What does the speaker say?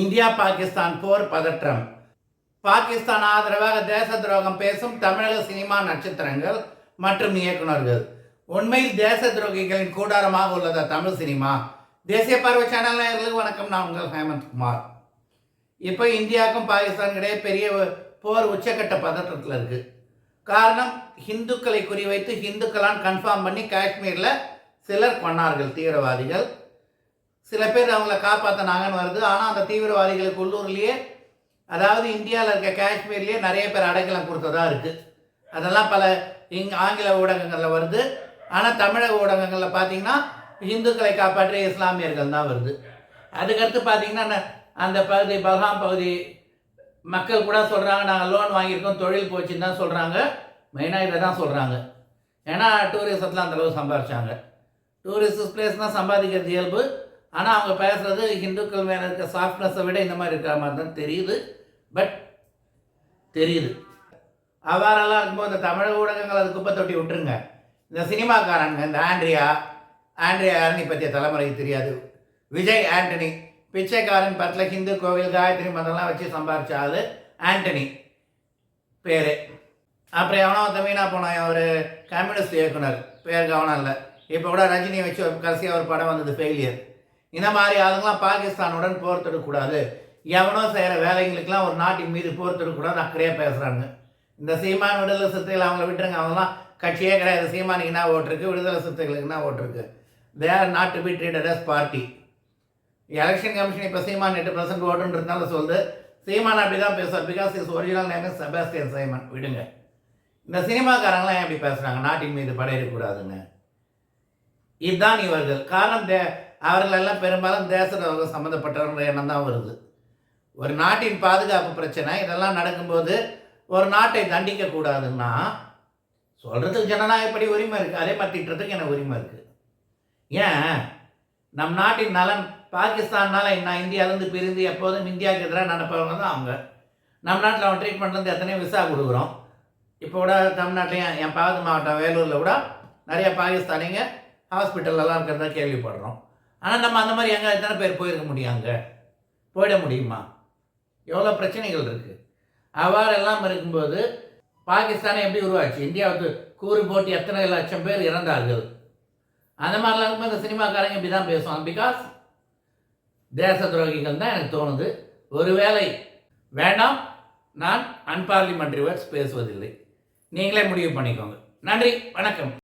India Pakistan போர் பதற்றம். பாகிஸ்தான் ஆதரவாக தேச துரோகம் பேசும் தமிழக சினிமா நட்சத்திரங்கள் மற்றும் இயக்குனர்கள் உண்மையில் தேச துரோகிகளின் கூடாரமாக உள்ளதா தமிழ் சினிமா. தேசிய பார்வை சேனல் நேயர்களுக்கு வணக்கம். நான் உங்கள் ஹேமந்த் குமார். இப்போ இந்தியாவுக்கும் பாகிஸ்தான் இடையே பெரிய போர் உச்சக்கட்ட பதற்றத்தில் இருக்கு. காரணம் ஹிந்துக்களை குறிவைத்து ஹிந்துக்களான் கன்ஃபார்ம் பண்ணி காஷ்மீரில் சிலர் பண்ணார்கள் தீவிரவாதிகள். சில பேர் அவங்கள காப்பாற்றினாங்கன்னு வருது. ஆனால் அந்த தீவிரவாதிகளுக்கு உள்ளூர்லேயே அதாவது இந்தியாவில் இருக்க காஷ்மீர்லேயே நிறைய பேர் அடைக்கலம் கொடுத்ததாக இருக்குது அதெல்லாம் பல இங் ஆங்கில ஊடகங்களில் வருது. ஆனால் தமிழக ஊடகங்களில் பார்த்தீங்கன்னா இந்துக்களை காப்பாற்றிய இஸ்லாமியர்கள் தான் வருது. அதுக்கடுத்து பார்த்தீங்கன்னா ந- அந்த பகுதி பல்காம் பகுதி மக்கள் கூட சொல்கிறாங்க நாங்கள் லோன் வாங்கியிருக்கோம் தொழில் போச்சுன்னு தான் சொல்கிறாங்க மெயினாக இதை தான் சொல்கிறாங்க ஏன்னா டூரிசத்தில் அந்தளவு சம்பாதிச்சாங்க டூரிஸ்ட் பிளேஸ் தான் சம்பாதிக்கிறது இயல்பு. ஆனால் அவங்க பேசுகிறது ஹிந்துக்கள் மேலே இருக்க சாஃப்ட்னஸை விட இந்த மாதிரி இருக்கிற மாதிரி தான் தெரியுது. பட் தெரியுது. அவ்வாறெல்லாம் இருக்கும்போது இந்த தமிழக ஊடகங்கள் அது குப்பை தொட்டி விட்டுருங்க. இந்த சினிமாக்காரங்க இந்த ஆண்ட்ரியா ஆண்ட்ரியா யாருன்னு பற்றிய தலைமுறைக்கு தெரியாது. விஜய் ஆண்டனி. பிச்சைக்காரன் பத்தில் ஹிந்து கோவில் காயத்ரி மதம்லாம் வச்சு சம்பாரிச்ச ஆள் ஆண்டனி. பேர். அப்புறம் எவனோ ஒருத்த வீணாக போனான் ஒரு கம்யூனிஸ்ட் இயக்குனர். பேர் கவனம் இல்லை. இப்போ கூட ரஜினியை வச்சு ஒரு கடைசியாக ஒரு படம் வந்தது ஃபெயிலியர் இந்த மாதிரி ஆளுங்களாம் பாகிஸ்தானுடன் போர் தொடுக்கக்கூடாது. எவனோ செய்கிற வேலைங்களுக்கெல்லாம் ஒரு நாட்டின் மீது போர் தொடுக்கக்கூடாது அக்கறையாக பேசுகிறாங்க இந்த சீமான் விடுதலை சிறுத்தைகள் அவங்கள விட்டுருங்க. அவங்களாம் கட்சியே கிடையாது. சீமானுக்கு என்ன ஓட்டிருக்கு விடுதலை சிறுத்தைகளுக்கு என்ன ஓட்டிருக்கு they are not to be treated as party election commission இப்போ சீமான் எட்டு பர்சன்ட் ஓட்டுன்றதுனால சொல்லுது. சீமான் அப்படி தான் பேசுவார் because is original name is Sebastian Simon விடுங்க. இந்த சினிமாக்காரங்களாம் ஏன் இப்படி பேசுகிறாங்க நாட்டின் மீது படையிடக்கூடாதுன்னு இதுதான் இவர்கள். காரணம் அவர்களெல்லாம் பெரும்பாலும் தேச சம்மந்தப்பட்டவர்கள் எண்ணம் தான் வருது. ஒரு நாட்டின் பாதுகாப்பு பிரச்சனை இதெல்லாம் நடக்கும்போது ஒரு நாட்டை தண்டிக்க கூடாதுன்னா சொல்கிறதுக்கு ஜனநாயகப்படி உரிமை இருக்குது அதே மாதிரி எனக்கு உரிமை இருக்குது ஏன்? நம் நாட்டின் நலன் பாகிஸ்தான்னால நான் இந்தியாவிலேருந்து பிரிந்து எப்போதும் இந்தியாவுக்கு எதிராக நடப்பவங்க தான் அவங்க. நம் நாட்டில் அவன் ட்ரீட்மெண்ட் வந்து எத்தனையோ விசா கொடுக்குறோம். இப்போ கூட தமிழ்நாட்டிலையும் என் பாவது மாவட்டம் வேலூரில் கூட நிறைய பாகிஸ்தானிங்க ஹாஸ்பிட்டல்லலாம் இருக்கிறதா கேள்விப்படுறோம். ஆனால் நம்ம அந்த மாதிரி எங்கே எத்தனை பேர் போயிருக்க முடியும் அங்கே? போயிட முடியுமா? எவ்வளோ பிரச்சனைகள் இருக்குது அவ்வாறெல்லாம் இருக்கும்போது பாகிஸ்தானை எப்படி உருவாச்சு இந்தியாவுக்கு கூறு போட்டு எத்தனை லட்சம் பேர் இறந்தார்கள்? அந்த மாதிரிலாம் இருக்கும்போது இந்த சினிமாக்காரங்க இப்படி தான் பேசுவாங்க. பிகாஸ் தேச துரோகிகள் தான் எனக்கு தோணுது. ஒருவேளை வேண்டாம் நான் அன்பார்லிமெண்ட்ரி வேர்ட்ஸ் பேசுவதில்லை. நீங்களே முடிவு பண்ணிக்கோங்க. நன்றி வணக்கம்.